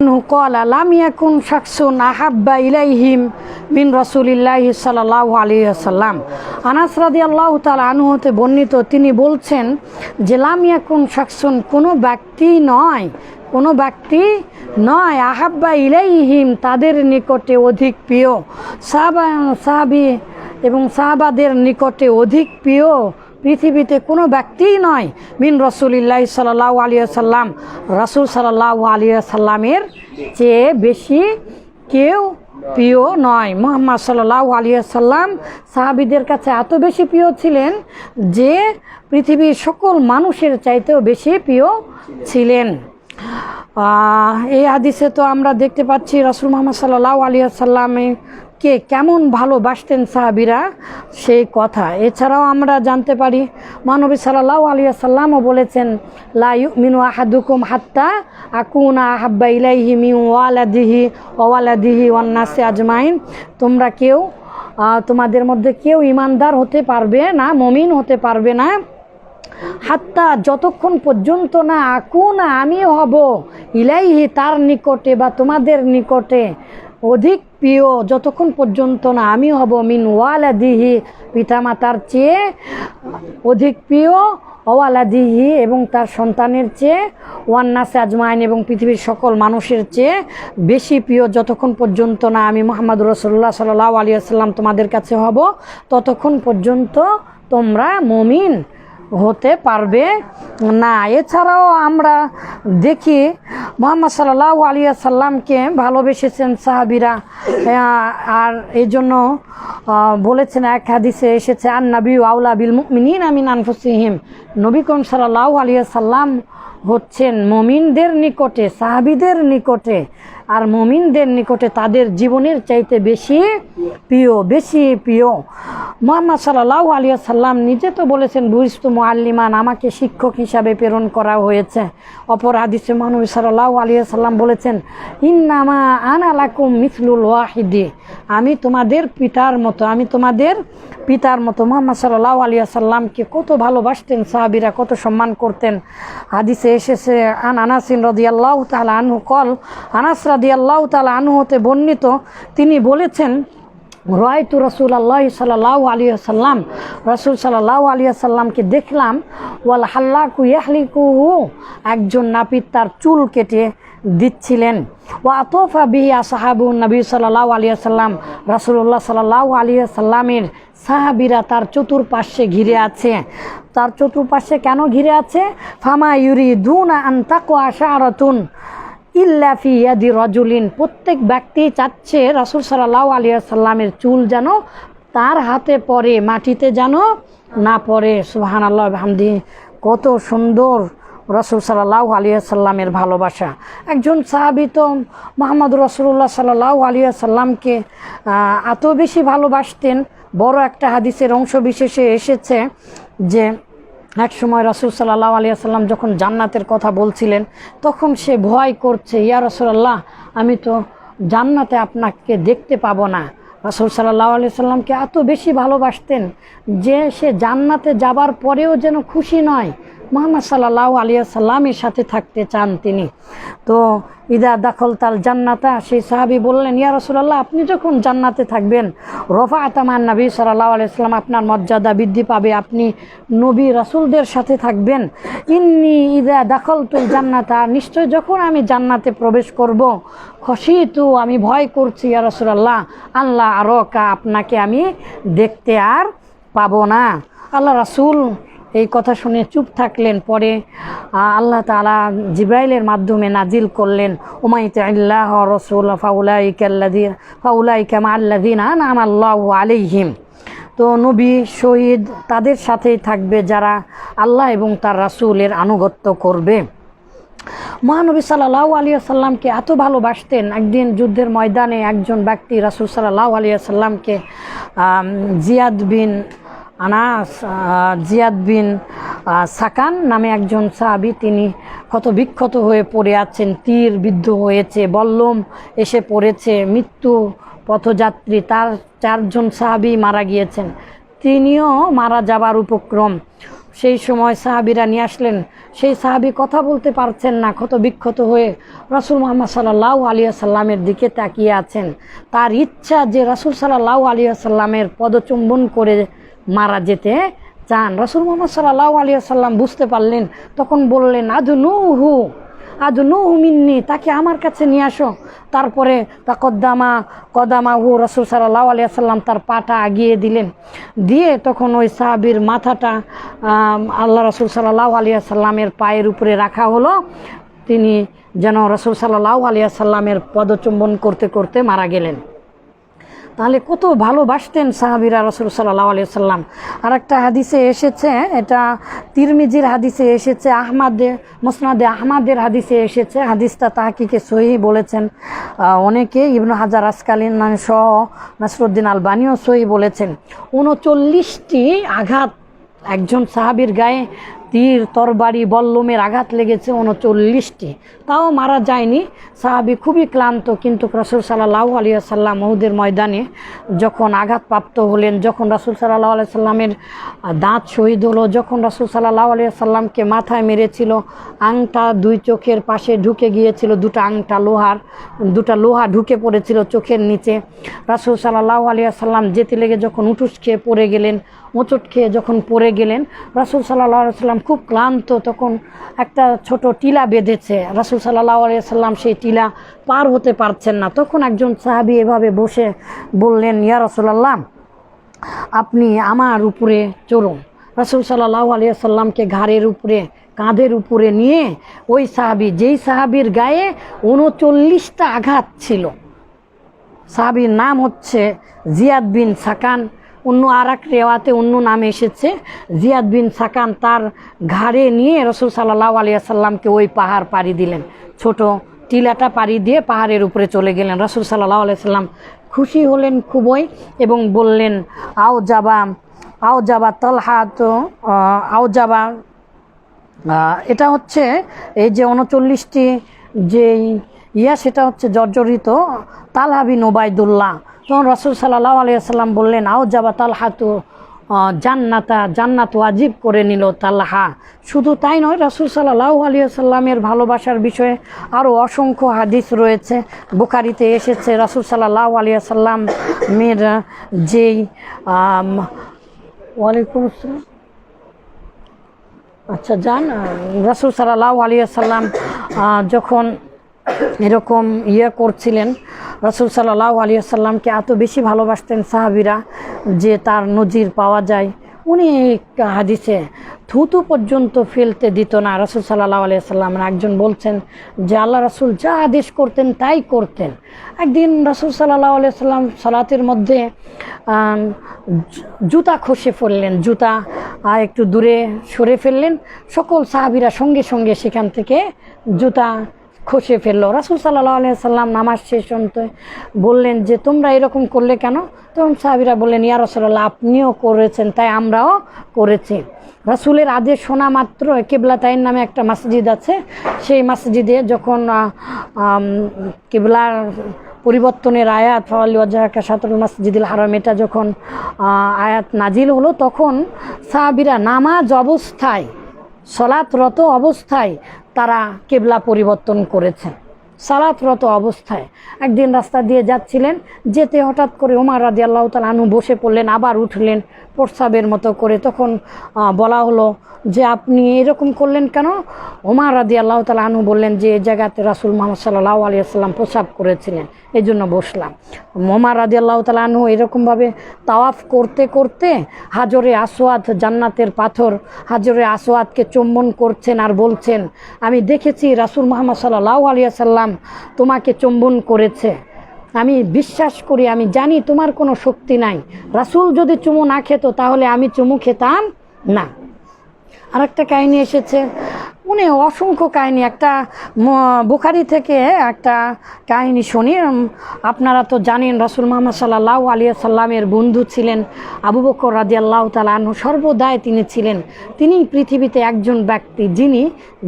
أنه قال لم يكن شخص أحب إليهم من رسول الله صلى الله عليه وسلم আনাস রাদিয়াল্লাহু তাআলা আনহু হতে বর্ণিত তিনি বলছেন যে লাম ইয়াকুন শাকসুন কোনো ব্যক্তি নয় কোনো ব্যক্তি নয় আহাব্বা ইলাইহিম তাদের নিকটে অধিক প্রিয় সাহাবা সাহাবি এবং সাহাবাদের নিকটে অধিক প্রিয় পৃথিবীতে কোনো ব্যক্তিই নয় মিন রসুলিল্লাহ সাল্লাহ আলিয়া সাল্লাম রসুল সাল্লাহ আলিয়া সাল্লামের চেয়ে বেশি কেউ প্রিয় নয়। মোহাম্মদ সাল্লাহ আলিয়া সাল্লাম সাহাবিদের কাছে এত বেশি প্রিয় ছিলেন যে পৃথিবীর সকল মানুষের চাইতেও বেশি প্রিয় ছিলেন। এই হাদিসে তো আমরা দেখতে পাচ্ছি রসুল মোহাম্মদ সাল্লাহ আলিয়া সাল্লামে কে কেমন ভালোবাসতেন সাহাবিরা? সেই কথা। এছাড়াও আমরা জানতে পারি, মানবী সাল্লাহ আলিয়া সাল্লামও বলেছেন, লা মিনু আহাদুকুম হাত্তা আকুনা আহাব্বা ইলাইহি মিউ ওয়ালাদিহি ওয়ালাদিহি ওয়ান্নাসে আজমাইন। তোমরা কেউ তোমাদের মধ্যে কেউ ইমানদার হতে পারবে না, মমিন হতে পারবে না। হাত্তা যতক্ষণ পর্যন্ত না আকুনা আমি হব ইলাইহি তার নিকটে বা তোমাদের নিকটে। অধিক প্রিয় যতক্ষণ পর্যন্ত না আমি হব মিন ওয়ালা ওয়ালাদিহি, পিতামাতার চেয়ে অধিক প্রিয় ওয়ালাদিহি এবং তার সন্তানের চেয়ে, ওয়ান্নাসে আজমাইন এবং পৃথিবীর সকল মানুষের চেয়ে বেশি প্রিয় যতক্ষণ পর্যন্ত না আমি মোহাম্মদ রসল্লাহ সাল্লাহ আলিয়াল্লাম তোমাদের কাছে হব, ততক্ষণ পর্যন্ত তোমরা মমিন। হতে পারবে না। এছাড়াও আমরা দেখি মোহাম্মদ সাল্লাহ আলিয়া সাল্লামকে ভালোবেসেছেন সাহাবিরা। আর এই জন্য বলেছেন, এক হাদিসে এসেছে আর নবী আউলা বিল মুমিনিন আমিন আনফুসিহিম। নবী করিম সাল্লাহ আলিয়া সাল্লাম হচ্ছেন মমিনদের নিকটে, সাহাবিদের নিকটে। আর মমিনদের নিকটে তাদের জীবনের চাইতে বেশি প্রিয় বেশি প্রিয়। মোহাম্মদ সাল্লাহ আলিয়া সাল্লাম নিজে তো বলেছেন বুঝতু মোয়াল্লিমান আমাকে শিক্ষক হিসাবে প্রেরণ করা হয়েছে। অপর হাদিসে মহানবী সাল্লাহ আলিয়া সাল্লাম বলেছেন, ইন্নামা আন আলাকুম মিসলুল ওয়াহিদি। আমি তোমাদের পিতার মতো, আমি তোমাদের পিতার মতো মোহাম্মদ সাল্লাহ আলিয়া সাল্লামকে কত ভালোবাসতেন, সাহাবিরা কত সম্মান করতেন। হাদিসে এসেছে, আন আনাসিন রদিয়াল্লাহ তালা আনহু কল রাদিয়াল্লাহ তালা আনহু হতে বর্ণিত, তিনি বলেছেন রয়তু রসুল আল্লাহ সাল্লাহ আলিয়া সাল্লাম রসুল সাল্লাহ আলিয়া সাল্লামকে দেখলাম, ওয়াল হাল্লাকু ইয়াহলিকুহু একজন নাপিত তার চুল কেটে দিচ্ছিলেন। ও আতফা বিহি সাহাবু নবী সাল্লাহ আলিয়া সাল্লাম রসুল্লাহ সাল্লাহ আলিয়া সাল্লামের সাহাবিরা তার চতুর্পাশে ঘিরে আছে। তার চতুর্পাশে কেন ঘিরে আছে? ফামা ইউরি দুন আন্তাকো আশারতুন ইল্লাফি ইয়াদি রজুলিন। প্রত্যেক ব্যক্তি চাচ্ছে রাসুল সাল্লাহ আলিয়া সাল্লামের চুল যেন তার হাতে পড়ে, মাটিতে যেন না পড়ে। সুহান আল্লাহ হামদি কত সুন্দর রসুল সাল্লাহ আলিয়া সাল্লামের ভালোবাসা। একজন সাহাবি তো মোহাম্মদ রসুল্লাহ সাল্লাহ আলিয়া সাল্লামকে এত বেশি ভালোবাসতেন। বড় একটা হাদিসের অংশ বিশেষে এসেছে যে এক সময় রাসুল সাল্লাহ আলিয়া সাল্লাম যখন জান্নাতের কথা বলছিলেন, তখন সে ভয় করছে, ইয়া রসুল্লাহ আমি তো জান্নাতে আপনাকে দেখতে পাবো না। রাসুল সাল্লাহ আলিয়া সাল্লামকে এত বেশি ভালোবাসতেন যে সে জান্নাতে যাবার পরেও যেন খুশি নয়। মোহাম্মদ সাল্লাহ আলিয়া সাল্লামের সাথে থাকতে চান তিনি। তো ইদা দাখল তাল জান্নাতা, সেই সাহাবি বললেন, ইয়া রসুল্লাহ আপনি যখন জান্নাতে থাকবেন রফা আতামান নবী সাল্লাহ আলাইসাল্লাম আপনার মর্যাদা বৃদ্ধি পাবে, আপনি নবী রাসুলদের সাথে থাকবেন। ইন্নি ইদা দাখল তুল জান্নাতা, নিশ্চয় যখন আমি জান্নাতে প্রবেশ করব খসি তু আমি ভয় করছি, ইয়া রসুল্লাহ আল্লাহ আরও কা, আপনাকে আমি দেখতে আর পাবো না। আল্লাহ রাসুল এই কথা শুনে চুপ থাকলেন। পরে আল্লাহ তালা জিব্রাইলের মাধ্যমে নাজিল করলেন উমাইতে আল্লাহ রসুল ফাউলাইকাল্লাদি ফাউলাইকামা আল্লাদিন আনাম আল্লাহ আলিহিম তো নবী শহীদ তাদের সাথেই থাকবে, যারা আল্লাহ এবং তার রাসূলের আনুগত্য করবে। মহানবী সাল্লাহ আলিয়া সাল্লামকে এত ভালোবাসতেন। একদিন যুদ্ধের ময়দানে একজন ব্যক্তি রাসুল সাল্লাহ আলিয়া সাল্লামকে জিয়াদ বিন আনাস জিয়াদ বিন সাকান নামে একজন সাহাবি, তিনি ক্ষত বিক্ষত হয়ে পড়ে আছেন, তীর বিদ্ধ হয়েছে, বল্লম এসে পড়েছে, মৃত্যু পথযাত্রী, তার চারজন সাহাবি মারা গিয়েছেন। তিনিও মারা যাবার উপক্রম। সেই সময় সাহাবিরা নিয়ে আসলেন। সেই সাহাবি কথা বলতে পারছেন না ক্ষত বিক্ষত হয়ে রাসুল মোহাম্মদ সাল্লাহ আলিয়া সাল্লামের দিকে তাকিয়ে আছেন। তার ইচ্ছা যে রাসুল সাল্লাহ আলিয়া সাল্লামের পদচুম্বন করে মারা যেতে চান। রসুল মোহাম্মদ সাল্লাহ আলিয়া সাল্লাম বুঝতে পারলেন, তখন বললেন আদু নুহু আদু নুহু মিন্নি, তাকে আমার কাছে নিয়ে আসো। তারপরে তা কদ্দামা কদামা হু রসুল সাল্লাহ আলিয়া সাল্লাম তার পাটা আগিয়ে দিলেন। দিয়ে তখন ওই সাহাবির মাথাটা আল্লাহ রসুল সাল্লাহ আলিয়া সাল্লামের পায়ের উপরে রাখা হলো। তিনি যেন রসুল সাল্লাহ আলিয়া সাল্লামের পদচুম্বন করতে করতে মারা গেলেন। তাহলে কত ভালোবাসতেন সাহাবিরা রসুল সাল্লাহ আলিয়া সাল্লাম আর একটা হাদিসে এসেছে, এটা তিরমিজির হাদিসে এসেছে, আহমাদে, মোসনাদে আহমাদের হাদিসে এসেছে। হাদিসটা তাহাকিকে সহি বলেছেন। অনেকে ইবনু হাজার আসকালীন সহ নাসরুদ্দিন আলবানিও সহি বলেছেন। উনচল্লিশটি আঘাত একজন সাহাবির গায়ে তীর তরবারি বল্লমের আঘাত লেগেছে উনচল্লিশটি। তাও মারা যায়নি। সাহাবি খুবই ক্লান্ত, কিন্তু রাসুল সাল্লাহ আলিয়া সাল্লাম মহুদের ময়দানে যখন আঘাতপ্রাপ্ত হলেন, যখন রাসুল সাল্লাহ আলিয়া সাল্লামের দাঁত শহীদ হলো, যখন রাসুল সাল্লাহ আলিয়া সাল্লামকে মাথায় মেরেছিল, আংটা দুই চোখের পাশে ঢুকে গিয়েছিল, দুটো আংটা লোহার, দুটা লোহা ঢুকে পড়েছিল চোখের নিচে। রাসুল সাল্লাহ আলিয়া সাল্লাম যেতে লেগে যখন উঠুস খেয়ে পড়ে গেলেন মোচট খেয়ে যখন পড়ে গেলেন, রাসুল সাল্লাহ সাল্লাম খুব ক্লান্ত, তখন একটা ছোট টিলা বেঁধেছে। রাসুল সাল্লাহ সাল্লাম সেই টিলা পার হতে পারছেন না। তখন একজন সাহাবি এভাবে বসে বললেন, ইয়া রসুল্লাহ আপনি আমার উপরে চড়ুন। রাসুল সাল্লাহ আলিয়া সাল্লামকে ঘাড়ের উপরে, কাঁধের উপরে নিয়ে ওই সাহাবি, যেই সাহাবির গায়ে উনচল্লিশটা আঘাত ছিল। সাহাবির নাম হচ্ছে জিয়াদ বিন সাকান। অন্য আর এক রেওয়াতে অন্য নামে এসেছে। জিয়াদ বিন সাকান তার ঘাড়ে নিয়ে রসুল সাল্লাহ আলিয়া সাল্লামকে ওই পাহাড় পাড়ি দিলেন। ছোট টিলাটা পাড়ি দিয়ে পাহাড়ের উপরে চলে গেলেন। রসুল সাল্লাহ আলিয়া সাল্লাম খুশি হলেন খুবই এবং বললেন, আও যাবা আও যাবা তলহা তো আও যাবা এটা হচ্ছে এই যে উনচল্লিশটি যে ইয়া, সেটা হচ্ছে জর্জরিত তালহাবিন ওবায়দুল্লাহ তখন রসুল সাল্লাহ আলিয়াল্লাম বললেন আও যাবা তালহাতু আহ, জান্নাতা জান্নাত ওয়াজিব করে নিল তালহা। শুধু তাই নয় রসুল সাল্লাহ আলিয়াল্লামের ভালোবাসার বিষয়ে আরও অসংখ্য হাদিস রয়েছে। বুখারিতে এসেছে রসুল সাল্লাহ আলিয়াল্লামের যেই ওয়ালাইকুম আসসালাম। আচ্ছা যান রাসুল সাল্লাহ আলিয়া সাল্লাম যখন এরকম ইয়ে করছিলেন রসুল সাল্লাহ সাল্লামকে এত বেশি ভালোবাসতেন সাহাবিরা যে তার নজির পাওয়া যায়। উনি হাদিসে থুতু পর্যন্ত ফেলতে দিত না। রসুল সাল্লাহ আলিয়া সাল্লাম একজন বলছেন যে, আল্লাহ রসুল যা আদেশ করতেন তাই করতেন। একদিন রসুল সাল্লাহ আলিয়া সাল্লাম সালাতের মধ্যে জুতা খসে ফেললেন জুতা একটু দূরে সরে ফেললেন। সকল সাহাবিরা সঙ্গে সঙ্গে সেখান থেকে জুতা খসে ফেলল। রাসুল সাল্লাহ আলিয়া সাল্লাম নামাজ শেষ অন্তে বললেন যে, তোমরা এরকম করলে কেন? তখন সাহাবিরা বললেন, ইয়া রসল্লাহ আপনিও করেছেন, তাই আমরাও করেছি। রাসুলের আদেশ শোনা মাত্র কেবলা তাইন নামে একটা মসজিদ আছে। সেই মসজিদে যখন কেবলার পরিবর্তনের আয়াত, ফাওয়ালি ওয়াজাহাকা সাতরুল মসজিদুল হারাম, এটা যখন আয়াত নাজিল হলো, তখন সাহাবিরা নামাজ অবস্থায় সলাতরত অবস্থায় তারা কেবলা পরিবর্তন করেছেন। সালাতরত অবস্থায় একদিন রাস্তা দিয়ে যাচ্ছিলেন, যেতে হঠাৎ করে ওমার রাজি আল্লাহ আনু বসে পড়লেন, আবার উঠলেন প্রস্রাবের মতো করে। তখন বলা হলো যে, আপনি এরকম করলেন কেন? ওমার রাজি আল্লাহ তালু বললেন যে জায়গাতে রাসুল মোহাম্মদ সাল্লাহ আলিয়া সাল্লাম প্রসাব করেছিলেন। এই জন্য বসলাম। মোমার রাদি আল্লাহ তালা আনু এরকমভাবে তাওয়াফ করতে করতে হাজরে আসোয়াদ জান্নাতের পাথর, হাজরে আসোয়াদকে চুম্বন করছেন আর বলছেন, আমি দেখেছি রাসুল মোহাম্মদ সাল্লাহ আলিয়া সাল্লাম তোমাকে চুম্বন করেছে। আমি বিশ্বাস করি, আমি জানি তোমার কোনো শক্তি নাই। রাসুল যদি চুমু না খেত তাহলে আমি চুমু খেতাম না। আরেকটা কাহিনী এসেছে উনি অসংখ্য কাহিনী, একটা বুখারি থেকে একটা কাহিনী শুনি। আপনারা তো জানেন, রসুল মোহাম্মদ সাল্লাহ আলিয়া সাল্লামের বন্ধু ছিলেন। আবু বকর রাজি আল্লাহ তালাহু সর্বদাই তিনি ছিলেন। তিনি পৃথিবীতে একজন ব্যক্তি যিনি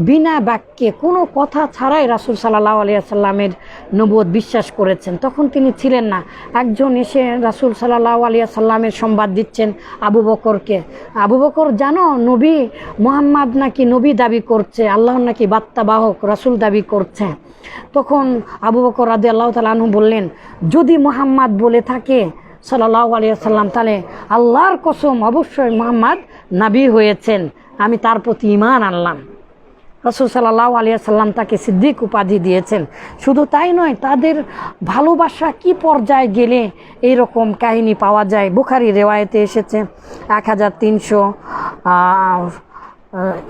বিনা বাক্যে কোনো কথা ছাড়াই রাসুল সাল্লাহ আলিয়া সাল্লামের নবুয়ত বিশ্বাস করেছেন। তখন তিনি ছিলেন না, একজন এসে রাসুল সাল্লাহ আলিয়া সাল্লামের সংবাদ দিচ্ছেন আবু বকরকে। আবু বকর, জানো, নবী মোহাম্মদ নাকি নবী দাবি করছে আল্লাহ নাকি বার্তাবাহক রাসুল দাবি করছে। তখন আবু বকর রাদি আল্লাহ তালু বললেন, যদি মোহাম্মদ বলে থাকে সাল্লাহ আলিয়া সাল্লাম তাহলে আল্লাহর কসম অবশ্যই মোহাম্মদ নাবি হয়েছেন। আমি তার প্রতি ইমান আনলাম। রসুল সাল্লাহ আলিয়া সাল্লাম তাকে সিদ্দিক উপাধি দিয়েছেন। শুধু তাই নয়, তাদের ভালোবাসা কি পর্যায়ে গেলে এইরকম কাহিনী পাওয়া যায়? বুখারি রেওয়ায়তে এসেছে, এক হাজার তিনশো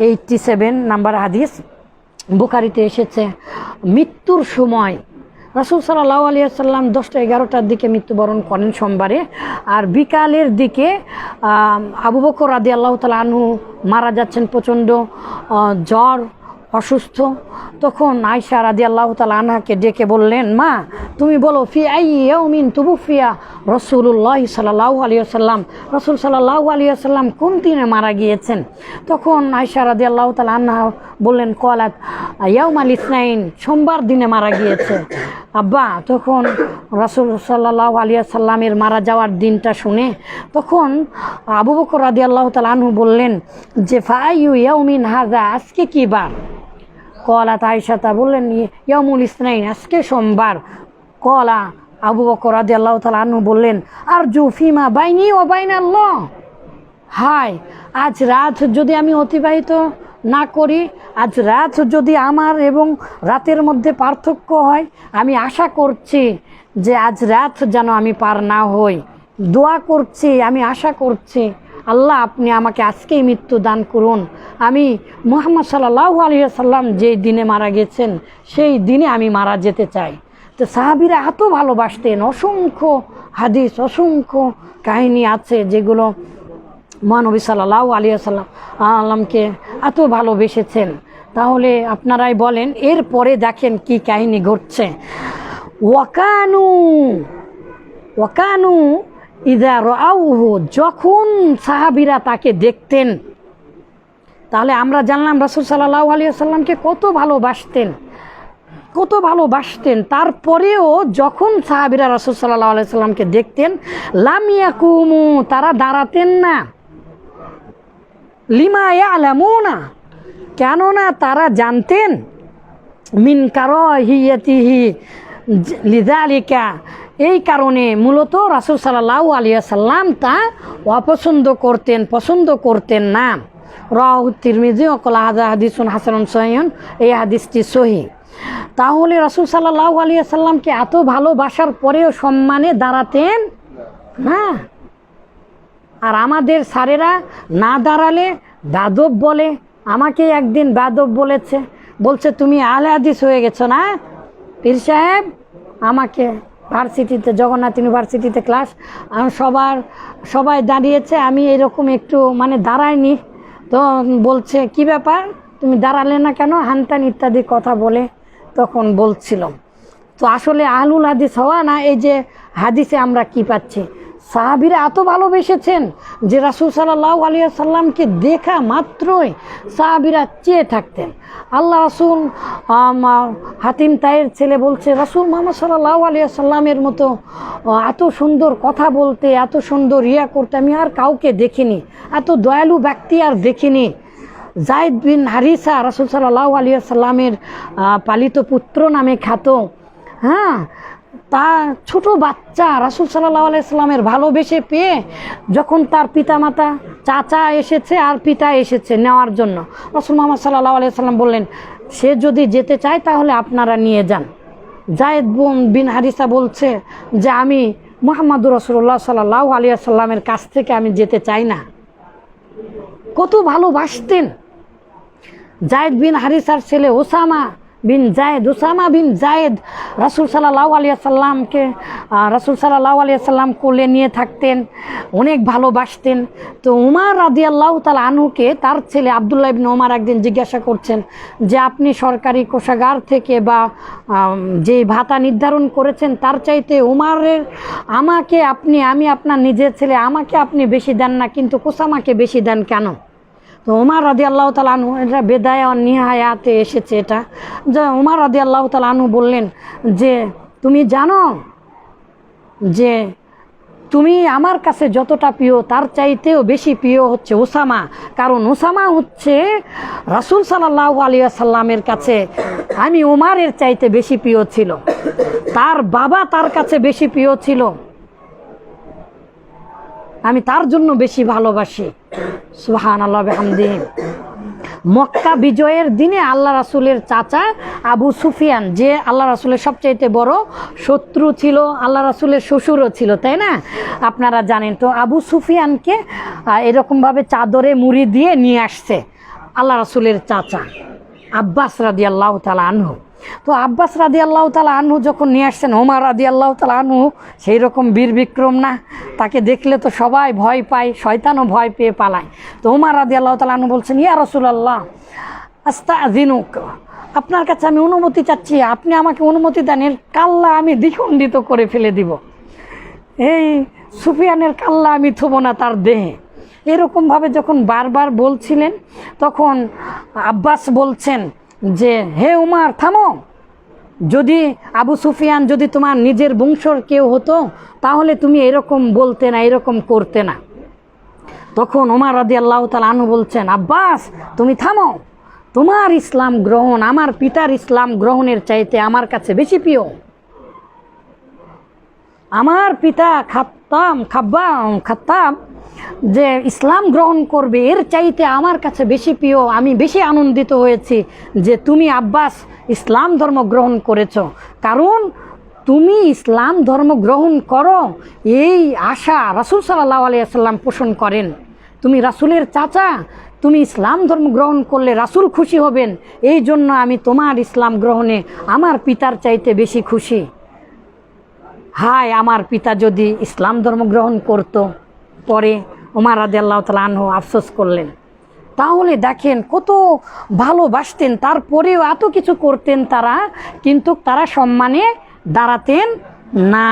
এইটটি সেভেন নাম্বার হাদিস, বুখারিতে এসেছে, মৃত্যুর সময় রাসুল সাল্লাহ আলিয়া সাল্লাম দশটা এগারোটার দিকে মৃত্যুবরণ করেন সোমবারে, আর বিকালের দিকে আবু বকর রাদি আল্লাহ তালা আনু মারা যাচ্ছেন প্রচণ্ড জ্বর অসুস্থ। তখন আয়সা রাদি আল্লাহ তালা আনহাকে ডেকে বললেন, মা, তুমি বলো, ফি আই ইয়মিন তুবুফিয়া? রসুল্লাহ সাল্লাহ আলিয়া সাল্লাম রসুল সাল্লাহ আলিয়া সাল্লাম কোন দিনে মারা গিয়েছেন? তখন আয়সা রাদি আল্লাহ তালা আনহা বললেন, কলাত ইয়াউমাল ইসনাইন, সোমবার দিনে মারা গিয়েছে। আব্বা, তখন রাসুল সাল্লাহ আলিয়া সাল্লামের মারা যাওয়ার দিনটা শুনে, তখন আবু বকর রাদি আল্লাহ তালা আনহু বললেন, যে ফাইউ ইয়াউমিন হাজা আজকে কি বার? কলা তাইসাতা বললেন ইয়ামুল ইসনাইন, আজকে সোমবার। কলা আবু বকর রাদি আল্লাহ তালা বললেন আর জু ফিমা বাইনি ও বাইন আল্লাহ হায় আজ রাত যদি আমি অতিবাহিত না করি, আজ রাত যদি আমার এবং রাতের মধ্যে পার্থক্য হয়, আমি আশা করছি যে আজ রাত যেন আমি পার না হই। দোয়া করছি, আমি আশা করছি। আল্লাহ, আপনি আমাকে আজকেই মৃত্যু দান করুন। আমি মোহাম্মদ সাল্লাহ আলিয়া সাল্লাম যেই দিনে মারা গেছেন, সেই দিনে আমি মারা যেতে চাই। তো সাহাবিরা এত ভালোবাসতেন, অসংখ্য হাদিস, অসংখ্য কাহিনী আছে যেগুলো মহানবী সাল্লাহ আলিয়া সাল্লাম আল্লামকে এত ভালোবেসেছেন। তাহলে আপনারাই বলেন, এরপরে দেখেন কি কাহিনী ঘটছে। ওয়াকানু ওয়াকানু ইদা রাউহু যখন সাহাবিরা তাকে দেখতেন, তাহলে আমরা জানলাম রাসুল সাল্লাহ আলিয়া সাল্লামকে কত ভালোবাসতেন কত ভালোবাসতেন। তারপরেও যখন সাহাবিরা রসুল সাল্লাহ আলিয়া সাল্লামকে দেখতেন লামিয়া কুমু তারা দাঁড়াতেন না। লিমায়া লিমা আলামুনা কেননা তারা জানতেন, মিন কারও হিয়াতিহি লিদালিকা এই কারণে মূলত রাসুল সাল্লাহ আলিয়া সাল্লাম তা অপছন্দ করতেন, পছন্দ করতেন না। রাহ অকল হাজা হাদিসুন হাসান সহিন এই হাদিসটি সহি। তাহলে রাসুল সাল্লাহ আলিয়া সাল্লামকে এত ভালোবাসার পরেও সম্মানে দাঁড়াতেন না? আর আমাদের স্যারেরা না দাঁড়ালে বাদব বলে, আমাকে একদিন বাদব বলেছে, বলছে, তুমি আলে হাদিস হয়ে গেছো না? পীর সাহেব, আমাকে ভার্সিটিতে জগন্নাথ ইউনিভার্সিটিতে ক্লাস সবার, সবাই দাঁড়িয়েছে, আমি এরকম একটু মানে দাঁড়াইনি। তো বলছে, কি ব্যাপার? তুমি দাঁড়ালে না কেন? হানতান ইত্যাদি কথা বলে তখন বলছিলাম। তো আসলে আহলুল হাদিস হওয়া না, এই যে হাদিসে আমরা কি পাচ্ছি? সাহাবিরা এত ভালোবেসেছেন যে রাসুল সাল্লাহ আলিয়া সাল্লামকে দেখা মাত্রই সাহাবিরা চেয়ে থাকতেন। আল্লাহ রাসুল হাতিম তাইয়ের ছেলে বলছে, রাসুল মোহাম্মদ সাল্লাহ আলিয়া সাল্লামের মতো এত সুন্দর কথা বলতে, এত সুন্দর ইয়া করতে আমি আর কাউকে দেখিনি, এত দয়ালু ব্যক্তি আর দেখিনি। জায়দ বিন হারিসা রাসুল সাল্লাহ আলিয়া সাল্লামের পালিত পুত্র নামে খ্যাত। হ্যাঁ তা ছোট বাচ্চা রাসুল সাল্লাহ আলাইসাল্লামের ভালোবেসে পেয়ে যখন তার পিতামাতা, চাচা এসেছে আর পিতা এসেছে নেওয়ার জন্য, রসুল মোহাম্মদ সাল্লাহ আলাইসাল্লাম বললেন, সে যদি যেতে চায় তাহলে আপনারা নিয়ে যান। জায়েদ বোন বিন হারিসা বলছে যে, আমি মোহাম্মদুর রসুল্লাহ সাল্লাহ আলিয়া সাল্লামের কাছ থেকে আমি যেতে চাই না। কত ভালোবাসতেন। জায়েদ বিন হারিসার ছেলে Osama bin Zayed, Usama bin Zayed রাসুল সাল্লাহ আলিয়া সাল্লামকে রাসুল সাল্লাহ আলিয়া সাল্লাম কোলে নিয়ে থাকতেন, অনেক ভালোবাসতেন। তো উমার রাদি আল্লাহ তাল আনুকে তার ছেলে আবদুল্লাহ ইবিন ওমার একদিন জিজ্ঞাসা করছেন যে, আপনি সরকারি কোষাগার থেকে বা যে ভাতা নির্ধারণ করেছেন তার চাইতে উমারের আমাকে আপনি, আমি আপনার নিজের ছেলে, আমাকে আপনি বেশি দেন না, কিন্তু কোসামাকে বেশি দেন কেন? তো উমার রাদি আল্লাহ তালানু এটা বেদায় নিহায়াতে এসেছে এটা। যে উমার রাদি আল্লাহ তালানু বললেন যে, তুমি জানো যে তুমি আমার কাছে যতটা প্রিয়, তার চাইতেও বেশি প্রিয় হচ্ছে ওসামা কারণ ওসামা হচ্ছে রাসুল সাল্লাহ আলিয়া সাল্লামের কাছে আমি উমারের চাইতে বেশি প্রিয় ছিল। তার বাবা তার কাছে বেশি প্রিয় ছিল। আমি তার জন্য বেশি ভালোবাসি। সুহান আল্লাহ হামদিন মক্কা বিজয়ের দিনে আল্লাহ রাসুলের চাচা আবু সুফিয়ান, যে আল্লাহ রাসুলের সবচাইতে বড় শত্রু ছিল, আল্লাহ রাসুলের শ্বশুরও ছিল, তাই না? আপনারা জানেন তো, আবু সুফিয়ানকে এরকমভাবে চাদরে মুড়ি দিয়ে নিয়ে আসছে আল্লাহ রাসুলের চাচা আব্বাস রাদি আল্লাহ তালা আনহু। তো আব্বাস রাদি আল্লাহ তালা আনহু যখন নিয়ে আসছেন, ওমার রাদি আল্লাহ তালা আনহু, সেই রকম বীর বিক্রম না? তাকে দেখলে তো সবাই ভয় পায়, শয়তানও ভয় পেয়ে পালায়। তো ওমার রাদি আল্লাহ তালা আনহু বলছেন, ইয়া রসুলাল্লাহ আস্তা দিনুক আপনার কাছে আমি অনুমতি চাচ্ছি, আপনি আমাকে অনুমতি দেন, এর কাল্লা আমি দ্বিখণ্ডিত করে ফেলে দিব। এই সুফিয়ানের কাল্লা আমি থব না তার দেহে। এরকমভাবে যখন বারবার বলছিলেন, তখন আব্বাস বলছেন যে, হে উমার, থামো। যদি আবু সুফিয়ান, যদি তোমার নিজের বংশর কেউ হতো, তাহলে তুমি এরকম বলতে না, এরকম করতে না। তখন ওমার রাদি আল্লাহ তাল আনু বলছেন, আব্বাস, তুমি থামো। তোমার ইসলাম গ্রহণ, আমার পিতার ইসলাম গ্রহণের চাইতে আমার কাছে বেশি প্রিয়। আমার পিতা খাত্তাম খাব্বা খাত্তাম যে ইসলাম গ্রহণ করবে। এর চাইতে আমার কাছে বেশি প্রিয়, আমি বেশি আনন্দিত হয়েছি যে তুমি আব্বাস, ইসলাম ধর্ম গ্রহণ করেছ। কারণ তুমি ইসলাম ধর্ম গ্রহণ করো, এই আশা রাসুল সাল্লাহ আলিয়াল্লাম পোষণ করেন। তুমি রাসুলের চাচা, তুমি ইসলাম ধর্ম গ্রহণ করলে রাসুল খুশি হবেন। এই জন্য আমি তোমার ইসলাম গ্রহণে আমার পিতার চাইতে বেশি খুশি। হায়, আমার পিতা যদি ইসলাম ধর্ম গ্রহণ করত, পরে ওমার রাদে আল্লাহ তালা আনহু আফসোস করলেন। তাহলে দেখেন কত ভালোবাসতেন, তারপরেও এত কিছু করতেন তারা, কিন্তু তারা সম্মানে দাঁড়াতেন না।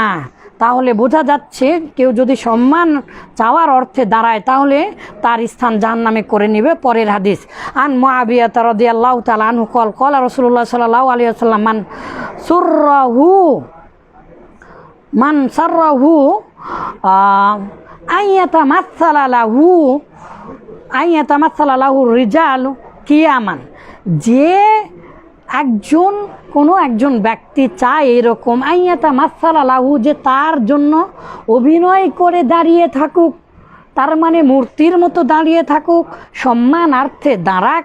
তাহলে বোঝা যাচ্ছে কেউ যদি সম্মান চাওয়ার অর্থে দাঁড়ায়, তাহলে তার স্থান জাহান্নামে করে নেবে পরের হাদিস। আন মহাবিয়া তারদি আল্লাহ আনহু কল কল রসুল্লাহ সাল্লাহ আলিয়া সাল্লাম সুর্রাহু মান সার্রাহু আইয়াতা মাসালাহু আইয়াতা মাসালাহু রিজাল কিয়ামান। যে একজন কোনো একজন ব্যক্তি চায় এরকম আইয়াতা মাসালাহু যে তার জন্য অভিনয় করে দাঁড়িয়ে থাকুক তার মানে মূর্তির মতো দাঁড়িয়ে থাকুক সম্মানার্থে দাঁড়াক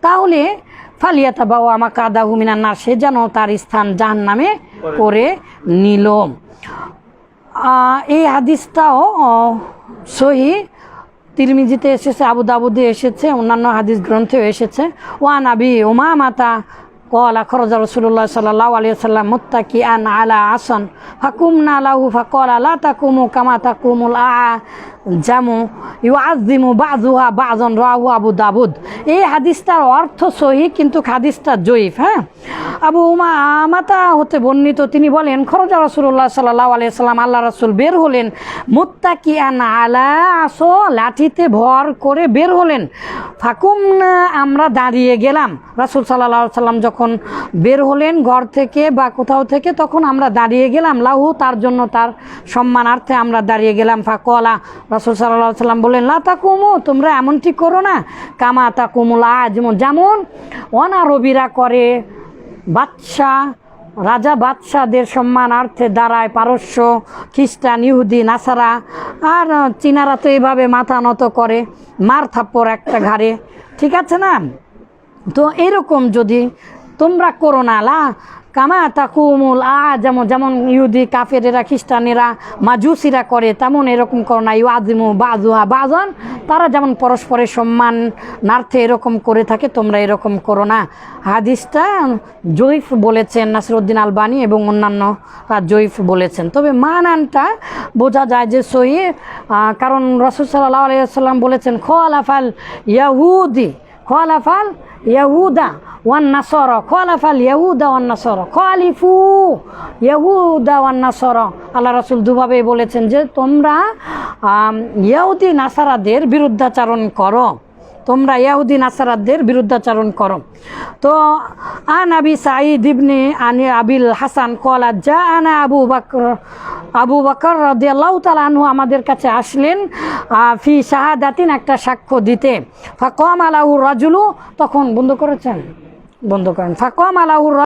তাহলে ফালিয়াতা বাবু আমাকে আদা হুমিনান্নার সে যেন তার স্থান জাহান নামে করে নিল। আহ, এই হাদিসটাও সহি। তিরমিজিতে এসেছে, আবুদাবুদে এসেছে, অন্যান্য হাদিস গ্রন্থেও এসেছে। ওয়ান আবি উমা মাতা কলা খরজ রসুল্লাহ সাল্লাহ আলিয়া সাল্লাম মুত্তাকি আন আলা আসন ফাকুম না লাহু ফাকল আলা তাকুমু কামা তাকুমুল আ জামু দিমু বাজুহা বাজন রাহু আবু দাবুদ এই হাদিসটার অর্থ সহি, কিন্তু হাদিসটা জয়ীফ হ্যাঁ? আবু উমা আমাতা হতে বর্ণিত, তিনি বলেন, খরজা রসুল্লাহ সাল্লাহ আলিয়া সাল্লাম, আল্লাহ রসুল বের হলেন মুত্তাকিয়ান আলা আসো লাঠিতে ভর করে বের হলেন। ফাকুম আমরা দাঁড়িয়ে গেলাম। রাসুল সাল্লাহ সাল্লাম যখন বের হলেন ঘর থেকে বা কোথাও থেকে, তখন আমরা দাঁড়িয়ে গেলাম। লাহু, তার জন্য তার সম্মানার্থে আমরা দাঁড়িয়ে গেলাম। ফাকলা রাসুল সাল্লাহ সাল্লাম বললেন লাতা কুমু তোমরা এমনটি করো না, কামা তাকুমুল আজম। যেমন অনারবিরা করে, বাদশা, রাজা বাদশাদের সম্মানার্থে দাঁড়ায় পারস্য, খ্রিস্টান, ইহুদি, নাসারা, আর চীনারা তো এইভাবে মাথা নত করে, মার থাপ্পড় একটা ঘাড়ে। ঠিক আছে না? তো এরকম যদি তোমরা করো না, লা কামা তাকুমুল আ, যেমন যেমন ইহুদি কাফেরেরা, খ্রিস্টানেরা, মাজুসিরা করে, তেমন এরকম করো না। ইউ আজিমু বাজুহা বাজন তারা যেমন পরস্পরের সম্মান, নার্থে এরকম করে থাকে, তোমরা এরকম করো না। হাদিসটা জয়ীফ বলেছেন নাসিরুদ্দিন আলবানি এবং অন্যান্য জয়ীফ বলেছেন। তবে মানানটা বোঝা যায় যে সহি কারণ রসুল সাল্লাহ আলাইসাল্লাম বলেছেন, খোয়ালাফাল ইয়াহুদি খোয়ালাফাল ইয়াহুদা ওয়ান্না নাসর খোয়ালাফাল ইয়াহুদা ওয়ান্না নাসর। খোয়ালিফু ইয়াহুদা ওয়ান্না নাসর। আল্লাহ রসুল দুভাবে বলেছেন যে তোমরা ইয়াহুদি, নাসারাদের বিরুদ্ধাচারণ করো। তোমরা ইয়াহুদ্দিন নাসারাদের বিরুদ্ধাচরণ করো। তো আন আবি সাঈদ ইবনে আনি আবিল হাসান কলা, যা আনা আবু বকর আবু বকর রাদিয়াল্লাহু তাআলা আনহু আমাদের কাছে আসলেন ফি শাহাদাতিন একটা সাক্ষ্য দিতে। ফাকম আলাহু রাজুলু, তখন বন্ধ করেছেন? বন্ধ করেন। ফাকম আলাহু